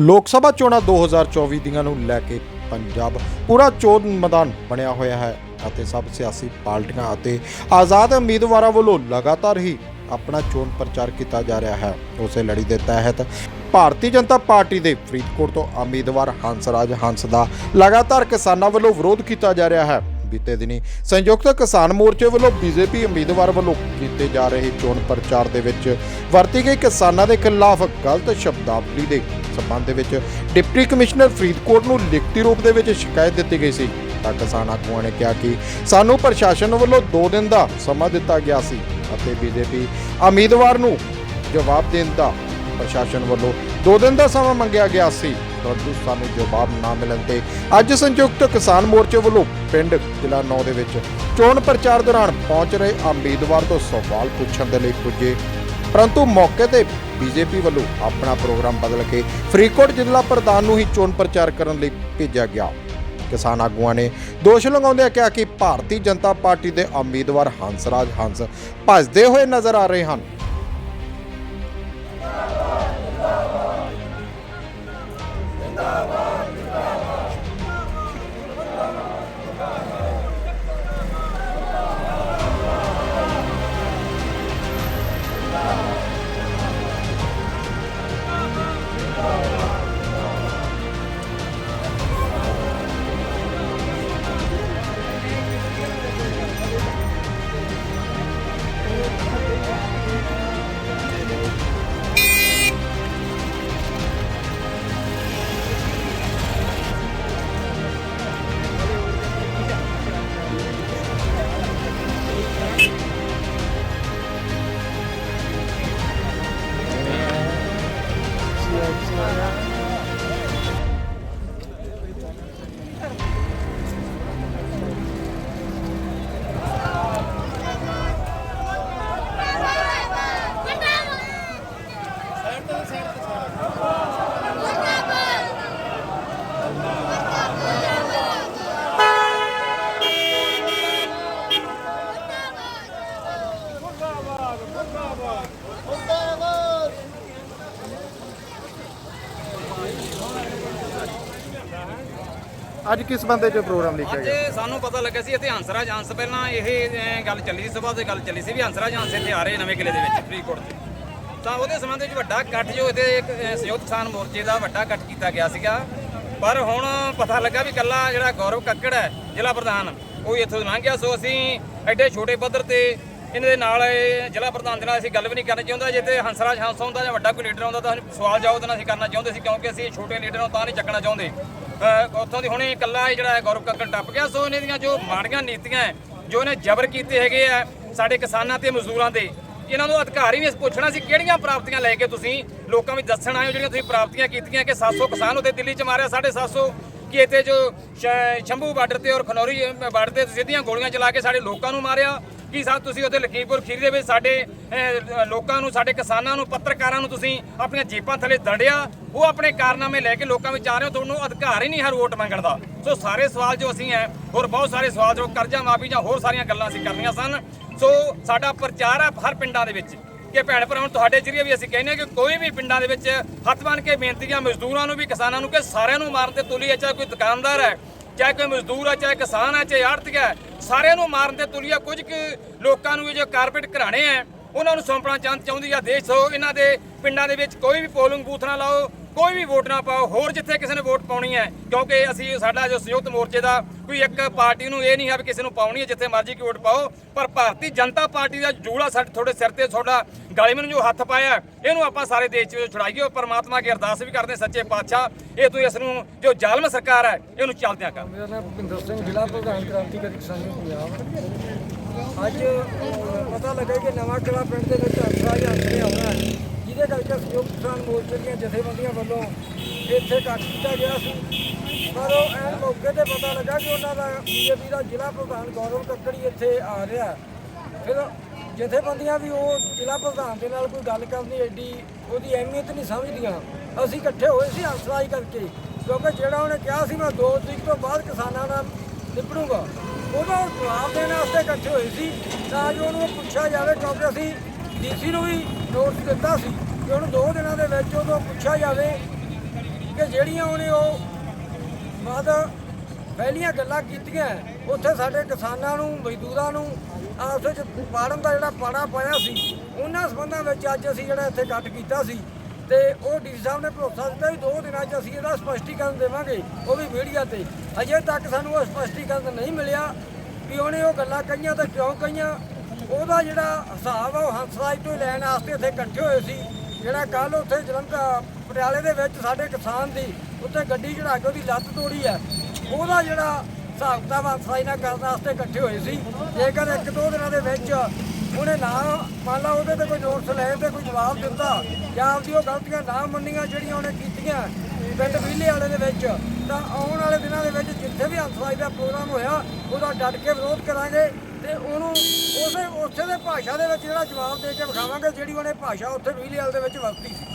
ਲੋਕ ਸਭਾ ਚੋਣਾਂ 2024 ਦੀਆਂ ਨੂੰ ਲੈ ਕੇ ਪੰਜਾਬ ਪੂਰਾ ਚੋਣ ਮੈਦਾਨ ਬਣਿਆ ਹੋਇਆ ਹੈ ਅਤੇ ਸਭ ਸਿਆਸੀ ਪਾਰਟੀਆਂ ਅਤੇ ਆਜ਼ਾਦ ਉਮੀਦਵਾਰਾਂ ਵੱਲੋਂ ਲਗਾਤਾਰ ਹੀ ਆਪਣਾ ਚੋਣ ਪ੍ਰਚਾਰ ਕੀਤਾ ਜਾ ਰਿਹਾ ਹੈ। ਉਸੇ ਲੜੀ ਦੇ ਤਹਿਤ ਭਾਰਤੀ ਜਨਤਾ ਪਾਰਟੀ ਦੇ ਫਰੀਦਕੋਟ ਤੋਂ ਉਮੀਦਵਾਰ ਹੰਸਰਾਜ ਹੰਸ ਦਾ ਲਗਾਤਾਰ ਕਿਸਾਨਾਂ ਵੱਲੋਂ ਵਿਰੋਧ ਕੀਤਾ ਜਾ ਰਿਹਾ ਹੈ। ਬੀਤੇ ਦਿਨੀ ਸੰਯੁਕਤ ਕਿਸਾਨ ਮੋਰਚੇ ਵੱਲੋਂ ਬੀਜੇਪੀ ਉਮੀਦਵਾਰ ਵੱਲੋਂ ਕੀਤੇ ਜਾ ਰਹੇ ਚੋਣ ਪ੍ਰਚਾਰ ਦੇ ਵਿੱਚ ਵਰਤੀ ਗਈ ਕਿਸਾਨਾਂ ਦੇ ਖਿਲਾਫ ਗਲਤ ਸ਼ਬਦਾਵਲੀ ਦੇ ਸਬੰਧ ਦੇ ਵਿੱਚ ਡਿਪਟੀ ਕਮਿਸ਼ਨਰ ਫਰੀਦਕੋਟ ਨੂੰ ਲਿਖਤੀ ਰੂਪ ਦੇ ਵਿੱਚ ਸ਼ਿਕਾਇਤ ਦਿੱਤੀ ਗਈ ਸੀ। ਤਾਂ ਕਿਸਾਨ ਆਗੂਆਂ ਨੇ ਕਿਹਾ ਕਿ ਸਾਨੂੰ ਪ੍ਰਸ਼ਾਸਨ ਵੱਲੋਂ 2 ਦਿਨ ਦਾ ਸਮਾਂ ਦਿੱਤਾ ਗਿਆ ਸੀ ਅਤੇ ਬੀਜੇਪੀ ਉਮੀਦਵਾਰ ਨੂੰ ਜਵਾਬ ਦੇਣ ਦਾ ਪ੍ਰਸ਼ਾਸਨ ਵੱਲੋਂ 2 ਦਿਨ ਦਾ ਸਮਾਂ ਮੰਗਿਆ ਗਿਆ ਸੀ। ਪਰੰਤੂ ਸਾਨੂੰ ਜਵਾਬ ਨਾ ਮਿਲਣ ਤੇ ਅੱਜ ਸੰਯੁਕਤ ਕਿਸਾਨ ਮੋਰਚੇ ਵੱਲੋਂ ਪਿੰਡ ਜ਼ਿਲ੍ਹਾ 9 ਦੇ ਵਿੱਚ ਚੋਣ ਪ੍ਰਚਾਰ ਦੌਰਾਨ ਪਹੁੰਚ ਰਹੇ ਉਮੀਦਵਾਰ ਤੋਂ ਸਵਾਲ ਪੁੱਛਣ ਦੇ ਲਈ ਪੁੱਜੇ। ਪਰੰਤੂ ਮੌਕੇ ਤੇ ਬੀਜੇਪੀ ਵੱਲੋਂ ਆਪਣਾ ਪ੍ਰੋਗਰਾਮ ਬਦਲ ਕੇ ਫਰੀਦਕੋਟ ਜ਼ਿਲ੍ਹਾ ਪ੍ਰਧਾਨ ਨੂੰ ਹੀ ਚੋਣ ਪ੍ਰਚਾਰ ਕਰਨ ਲਈ ਭੇਜਿਆ ਗਿਆ। ਕਿਸਾਨ ਆਗੂਆਂ ਨੇ ਦੋਸ਼ ਲਗਾਉਂਦਿਆਂ ਕਿਹਾ ਕਿ ਭਾਰਤੀ ਜਨਤਾ ਪਾਰਟੀ ਦੇ ਉਮੀਦਵਾਰ ਹੰਸਰਾਜ ਹੰਸ ਭੱਜਦੇ ਹੋਏ ਨਜ਼ਰ ਆ ਰਹੇ ਹਨ। Lord. ਅੱਜ ਕਿਸ ਬੰਦੇ 'ਚ ਪ੍ਰੋਗਰਾਮ ਲਿਖਿਆ ਅੱਜ ਸਾਨੂੰ ਪਤਾ ਲੱਗਿਆ ਸੀ ਇੱਥੇ ਹੰਸਰਾਜ ਹੰਸ ਪਹਿਲਾਂ ਇਹ ਅਹ, ਗੱਲ ਚੱਲੀ ਸੀ ਸਭਾ ਤੇ ਗੱਲ ਚੱਲੀ ਸੀ ਵੀ ਹੰਸਰਾਜ ਹੰਸ ਇੱਥੇ ਆ ਰਹੇ ਨਵੇਂ ਕਿਲੇ ਦੇ ਵਿੱਚ ਫਰੀਦਕੋਟ 'ਚ ਤਾਂ ਉਹਦੇ ਸੰਬੰਧ ਵਿੱਚ ਵੱਡਾ ਇਕੱਠ ਜੋ ਇੱਥੇ ਇੱਕ ਅਹ, ਸੰਯੁਕਤ ਕਿਸਾਨ ਮੋਰਚੇ ਦਾ ਵੱਡਾ ਇਕੱਠ ਕੀਤਾ ਗਿਆ ਸੀਗਾ। ਪਰ ਹੁਣ ਪਤਾ ਲੱਗਾ ਵੀ ਕੱਲਾ ਜਿਹੜਾ ਗੌਰਵ ਕੱਕੜ ਹੈ ਜ਼ਿਲ੍ਹਾ ਪ੍ਰਧਾਨ ਉਹ ਇੱਥੋਂ ਲੰਘ ਗਿਆ। ਸੋ ਅਸੀਂ ਐਡੇ ਛੋਟੇ ਪੱਧਰ ਤੇ ਇਹਨਾਂ ਦੇ ਨਾਲ ਇਹ ਜ਼ਿਲ੍ਹਾ ਪ੍ਰਧਾਨ ਦੇ ਨਾਲ ਅਸੀਂ ਗੱਲ ਵੀ ਨਹੀਂ ਕਰਨੀ ਚਾਹੁੰਦਾ। ਜੇ ਤੇ ਹੰਸਰਾਜ ਹੰਸ ਹੁੰਦਾ ਜਾਂ ਵੱਡਾ ਕੋਈ ਲੀਡਰ ਹੁੰਦਾ ਤਾਂ ਅਸੀਂ ਸਵਾਲ ਜਵਾਬ ਨਾਲ ਅਸੀਂ ਕਰਨਾ ਚਾਹੁੰਦੇ ਸੀ ਕਿਉਂਕਿ ਅਸੀਂ ਛੋਟੇ ਲੀਡਰ ਨੂੰ ਤਾਂ ਨਹੀਂ ਚੱਕਣਾ ਚਾਹੁੰਦੇ। ਉੱਥੋਂ ਦੀ ਹੁਣੇ ਇਕੱਲਾ ਜਿਹੜਾ ਹੈ ਗੌਰਵ ਕੱਕੜ ਟੱਪ ਗਿਆ ਸੋ ਇਹਨਾਂ ਦੀਆਂ ਜੋ ਮਾੜੀਆਂ ਨੀਤੀਆਂ ਹੈ, ਜੋ ਇਹਨੇ ਜ਼ਬਰ ਕੀਤੇ ਹੈਗੇ ਆ ਸਾਡੇ ਕਿਸਾਨਾਂ ਤੇ ਮਜ਼ਦੂਰਾਂ ਦੇ ਇਹਨਾਂ ਨੂੰ ਅਧਿਕਾਰ ਹੀ ਪੁੱਛਣਾ ਸੀ ਕਿਹੜੀਆਂ ਪ੍ਰਾਪਤੀਆਂ ਲੈ ਕੇ ਤੁਸੀਂ ਲੋਕਾਂ ਵਿੱਚ ਦੱਸਣ ਆਏ ਹੋ ਜਿਹੜੀਆਂ ਤੁਸੀਂ ਪ੍ਰਾਪਤੀਆਂ ਕੀਤੀਆਂ ਕਿ 700 ਕਿਸਾਨ ਉਹਦੇ ਦਿੱਲੀ 'ਚ ਮਾਰਿਆ 750 ਕਿ ਇੱਥੇ ਜੋ ਸ਼ੰਭੂ ਬਾਰਡਰ ਤੇ ਔਰ ਖਨੌਰੀ ਬਾਰਡਰ ਤੇ ਸਿੱਧੀਆਂ ਗੋਲੀਆਂ ਚਲਾ ਕੇ ਸਾਡੇ ਲੋਕਾਂ ਨੂੰ ਮਾਰਿਆ। ਕੀ ਸਾਹਿਬ ਤੁਸੀਂ ਉੱਥੇ ਲਖੀਮਪੁਰ ਖੀਰੀ ਦੇ ਵਿੱਚ ਸਾਡੇ ਲੋਕਾਂ ਨੂੰ, ਸਾਡੇ ਕਿਸਾਨਾਂ ਨੂੰ, ਪੱਤਰਕਾਰਾਂ ਨੂੰ ਤੁਸੀਂ ਆਪਣੀਆਂ ਜੀਪਾਂ ਥੱਲੇ ਦੰਡਿਆ, ਉਹ ਆਪਣੇ ਕਾਰਨਾਮੇ ਲੈ ਕੇ ਲੋਕਾਂ ਵਿੱਚ ਆ ਰਹੇ ਹੋ, ਤੁਹਾਨੂੰ ਅਧਿਕਾਰ ਹੀ ਨਹੀਂ ਹਰ ਵੋਟ ਮੰਗਣ ਦਾ। ਸੋ ਸਾਰੇ ਸਵਾਲ ਜੋ ਅਸੀਂ ਹੈ, ਹੋਰ ਬਹੁਤ ਸਾਰੇ ਸਵਾਲ ਜੋ ਕਰਜ਼ਾ ਮਾਫੀ ਜਾਂ ਹੋਰ ਸਾਰੀਆਂ ਗੱਲਾਂ ਅਸੀਂ ਕਰਨੀਆਂ ਸਨ। ਸੋ ਸਾਡਾ ਪ੍ਰਚਾਰ ਹੈ ਹਰ ਪਿੰਡਾਂ ਦੇ ਵਿੱਚ ਕਿ ਭੈਣ ਭਰਾਵਾਂ, ਤੁਹਾਡੇ ਜਰੀਏ ਵੀ ਅਸੀਂ ਕਹਿੰਦੇ ਹਾਂ ਕਿ ਕੋਈ ਵੀ ਪਿੰਡਾਂ ਦੇ ਵਿੱਚ ਹੱਥ ਬਨ ਕੇ ਬੇਨਤੀਆਂ ਮਜ਼ਦੂਰਾਂ ਨੂੰ ਵੀ ਕਿਸਾਨਾਂ ਨੂੰ ਕਿ ਸਾਰਿਆਂ ਨੂੰ ਮਾਰਨ ਤੇ ਤੁਲੀ ਹੈ ਚਾਹੇ ਕੋਈ ਦੁਕਾਨਦਾਰ ਹੈ ਚਾਹੇ ਕੋਈ ਮਜ਼ਦੂਰ ਹੈ ਚਾਹੇ ਕਿਸਾਨ ਹੈ ਚਾਹੇ ਆੜਤੀਆ ਹੈ ਸਾਰਿਆਂ ਨੂੰ ਮਾਰਨ ਤੇ ਤੁਲੀਆ ਕੁਝ ਕੁ ਲੋਕਾਂ ਨੂੰ ਜੋ ਕਾਰਪੇਟ ਘਰਾਣੇ ਹੈ ਉਹਨਾਂ ਨੂੰ ਸੌਂਪਣਾ ਚਾਹੁੰ- ਚਾਹੁੰਦੀ ਆ ਦੇਸ਼ ਸੋ ਇਹਨਾਂ ਦੇ ਪਿੰਡਾਂ ਦੇ ਵਿੱਚ ਕੋਈ ਵੀ ਪੋਲਿੰਗ ਬੂਥ ਨਾ ਲਾਓ ਕੋਈ ਵੀ ਵੋਟ ਨਾ ਪਾਓ, ਹੋਰ ਜਿੱਥੇ ਕਿਸੇ ਨੇ ਵੋਟ ਪਾਉਣੀ ਹੈ, ਕਿਉਂਕਿ ਅਸੀਂ ਸਾਡਾ ਜੋ ਸੰਯੁਕਤ ਮੋਰਚੇ ਦਾ ਕੋਈ ਇੱਕ ਪਾਰਟੀ ਨੂੰ ਇਹ ਨਹੀਂ ਹੈ ਵੀ ਕਿਸੇ ਨੂੰ ਪਾਉਣੀ ਹੈ, ਜਿੱਥੇ ਮਰਜ਼ੀ ਕਿ ਵੋਟ ਪਾਓ, ਪਰ ਭਾਰਤੀ ਜਨਤਾ ਪਾਰਟੀ ਦਾ ਜੂੜਾ ਸਾਡੇ ਤੁਹਾਡੇ ਸਿਰ ਤੇ, ਤੁਹਾਡਾ ਗਾਲੀ ਨੂੰ ਜੋ ਹੱਥ ਪਾਇਆ, ਇਹਨੂੰ ਆਪਾਂ ਸਾਰੇ ਦੇਸ਼ 'ਚ ਛੁਡਾਈਏ ਪਰਮਾਤਮਾ ਅੱਗੇ ਅਰਦਾਸ ਵੀ ਕਰਦੇ ਸੱਚੇ ਪਾਤਸ਼ਾਹ, ਇਹ ਤੁਸੀਂ ਇਸ ਨੂੰ ਜੋ ਜ਼ਾਲਮ ਸਰਕਾਰ ਹੈ, ਇਹਨੂੰ ਚੱਲਦਿਆਂ ਕਰ। ਮੇਰਾ ਨਾਮ ਭੁਪਿੰਦਰ ਸਿੰਘ, ਜ਼ਿਲ੍ਹਾ ਪ੍ਰਧਾਨ ਕ੍ਰਾਂਤੀਕਾਰੀ ਕਿਸਾਨ ਪੰਜਾਬ। ਅੱਜ ਪਤਾ ਲੱਗਾ ਕਿ ਨਵਾਂ ਕਿਲਾ ਪਿੰਡ ਦੇ ਵਿੱਚ ਹੰਸਰਾ ਜਾਂਦੇ ਆਉਣਾ ਹੈ। ਜਿਹਦੇ ਸੰਯੁਕਤ ਕਿਸਾਨ ਮੋਰਚੇ ਦੀਆਂ ਜਥੇਬੰਦੀਆਂ ਵੱਲੋਂ ਇੱਥੇ ਇਕੱਠ ਕੀਤਾ ਗਿਆ ਸੀ। ਪਰ ਉਹ ਐਨ ਮੌਕੇ ਤੇ ਪਤਾ ਲੱਗਾ ਕਿ ਉਹਨਾਂ ਦਾ ਬੀਜੇਪੀ ਦਾ ਜ਼ਿਲ੍ਹਾ ਪ੍ਰਧਾਨ ਗੌਰਵ ਕੱਕੜੀ ਇੱਥੇ ਆ ਰਿਹਾ ਫਿਰ ਜਥੇਬੰਦੀਆਂ ਵੀ ਉਹ ਜ਼ਿਲ੍ਹਾ ਪ੍ਰਧਾਨ ਦੇ ਨਾਲ ਕੋਈ ਗੱਲ ਕਰਨੀ ਐਡੀ ਉਹਦੀ ਅਹਿਮੀਅਤ ਨਹੀਂ ਸਮਝਦੀਆਂ। ਅਸੀਂ ਇਕੱਠੇ ਹੋਏ ਸੀ ਹੰਸਰਾਈ ਕਰਕੇ, ਕਿਉਂਕਿ ਜਿਹੜਾ ਉਹਨੇ ਕਿਹਾ ਸੀ, ਮੈਂ 2 ਤਰੀਕ ਤੋਂ ਬਾਅਦ ਕਿਸਾਨਾਂ ਨਾਲ ਨਿਪੜੂਗਾ। ਉਹਦਾ ਜਵਾਬ ਦੇਣ ਵਾਸਤੇ ਇਕੱਠੇ ਹੋਏ ਸੀ, ਤਾਂ ਜੋ ਉਹਨੂੰ ਪੁੱਛਿਆ ਜਾਵੇ, ਕਿਉਂਕਿ ਅਸੀਂ ਡੀਸੀ ਨੂੰ ਵੀ ਨੋਟਿਸ ਦਿੱਤਾ ਸੀ। ਕਿ ਉਹਨੂੰ ਦੋ ਦਿਨਾਂ ਦੇ ਵਿੱਚ ਉਹਨੂੰ ਪੁੱਛਿਆ ਜਾਵੇ ਕਿ ਜਿਹੜੀਆਂ ਉਹਨੇ ਉਹ ਬਾਅਦ ਪਹਿਲੀਆਂ ਗੱਲਾਂ ਕੀਤੀਆਂ, ਉੱਥੇ ਸਾਡੇ ਕਿਸਾਨਾਂ ਨੂੰ, ਮਜ਼ਦੂਰਾਂ ਨੂੰ, ਆਪਸ ਵਿੱਚ ਪਾੜਨ ਦਾ ਜਿਹੜਾ ਪਾੜਾ ਪਾਇਆ ਸੀ, ਉਹਨਾਂ ਸੰਬੰਧਾਂ ਵਿੱਚ ਅੱਜ ਅਸੀਂ ਜਿਹੜਾ ਇੱਥੇ ਇਕੱਠ ਕੀਤਾ ਸੀ ਤੇ ਉਹ ਡੀ ਸਾਹਿਬ ਨੇ ਭਰੋਸਾ ਦਿੱਤਾ ਵੀ ਦੋ ਦਿਨਾਂ 'ਚ ਅਸੀਂ ਇਹਦਾ ਸਪਸ਼ਟੀਕਰਨ ਦੇਵਾਂਗੇ ਉਹ ਵੀ ਮੀਡੀਆ ਤੇ। ਅਜੇ ਤੱਕ ਸਾਨੂੰ ਉਹ ਸਪਸ਼ਟੀਕਰਨ ਨਹੀਂ ਮਿਲਿਆ ਵੀ ਉਹਨੇ ਉਹ ਗੱਲਾਂ ਕਹੀਆਂ ਤੇ ਕਿਉਂ ਕਹੀਆਂ। ਉਹਦਾ ਜਿਹੜਾ ਹਿਸਾਬ ਆ, ਉਹ ਹੰਸਰਾਜ ਤੋਂ ਲੈਣ ਵਾਸਤੇ ਇੱਥੇ ਇਕੱਠੇ ਹੋਏ ਸੀ। ਜਿਹੜਾ ਕੱਲ ਉੱਥੇ ਜਲੰਧਰ ਪਟਿਆਲੇ ਦੇ ਵਿੱਚ ਸਾਡੇ ਕਿਸਾਨ ਦੀ ਉੱਤੇ ਗੱਡੀ ਚੜਾ ਕੇ ਉਹਦੀ ਲੱਤ ਤੋੜੀ ਹੈ, ਉਹਦਾ ਜਿਹੜਾ ਹਿਸਾਬ ਕਿਤਾਬ ਹੰਸਰਾਜ ਨਾਲ ਕਰਨ ਵਾਸਤੇ ਇਕੱਠੇ ਹੋਏ ਸੀ। ਜੇਕਰ ਇੱਕ ਦੋ ਦਿਨਾਂ ਦੇ ਵਿੱਚ ਉਹਨੇ ਨਾ, ਮੰਨ ਲਾ ਉਹਦੇ ਤੇ ਕੋਈ ਨੋਟਿਸ ਲੈ ਤੇ ਕੋਈ ਜਵਾਬ ਦਿੰਦਾ, ਜਾਂ ਆਪਦੀ ਉਹ ਗਲਤੀਆਂ ਨਾ ਮੰਨੀਆਂ ਜਿਹੜੀਆਂ ਉਹਨੇ ਕੀਤੀਆਂ ਪਿੰਡ ਵਿਲੇ ਵਾਲੇ ਦੇ ਵਿੱਚ, ਤਾਂ ਆਉਣ ਵਾਲੇ ਦਿਨਾਂ ਹੰਸਰਾਜ ਦਾ ਪ੍ਰੋਗਰਾਮ ਹੋਇਆ, ਉਹਦਾ ਡਟ ਕੇ ਵਿਰੋਧ ਕਰਾਂਗੇ ਤੇ ਉਹਨੂੰ ਉਸੇ ਉਸੇ ਦੇ ਭਾਸ਼ਾ ਦੇ ਵਿੱਚ ਜਿਹੜਾ ਜਵਾਬ ਦੇ ਕੇ ਵਿਖਾਵਾਂਗੇ, ਜਿਹੜੀ ਉਹਨੇ ਭਾਸ਼ਾ ਉੱਥੇ ਵਿਲੇ ਵਾਲੇ ਦੇ ਵਿੱਚ ਵਰਤੀ ਸੀ।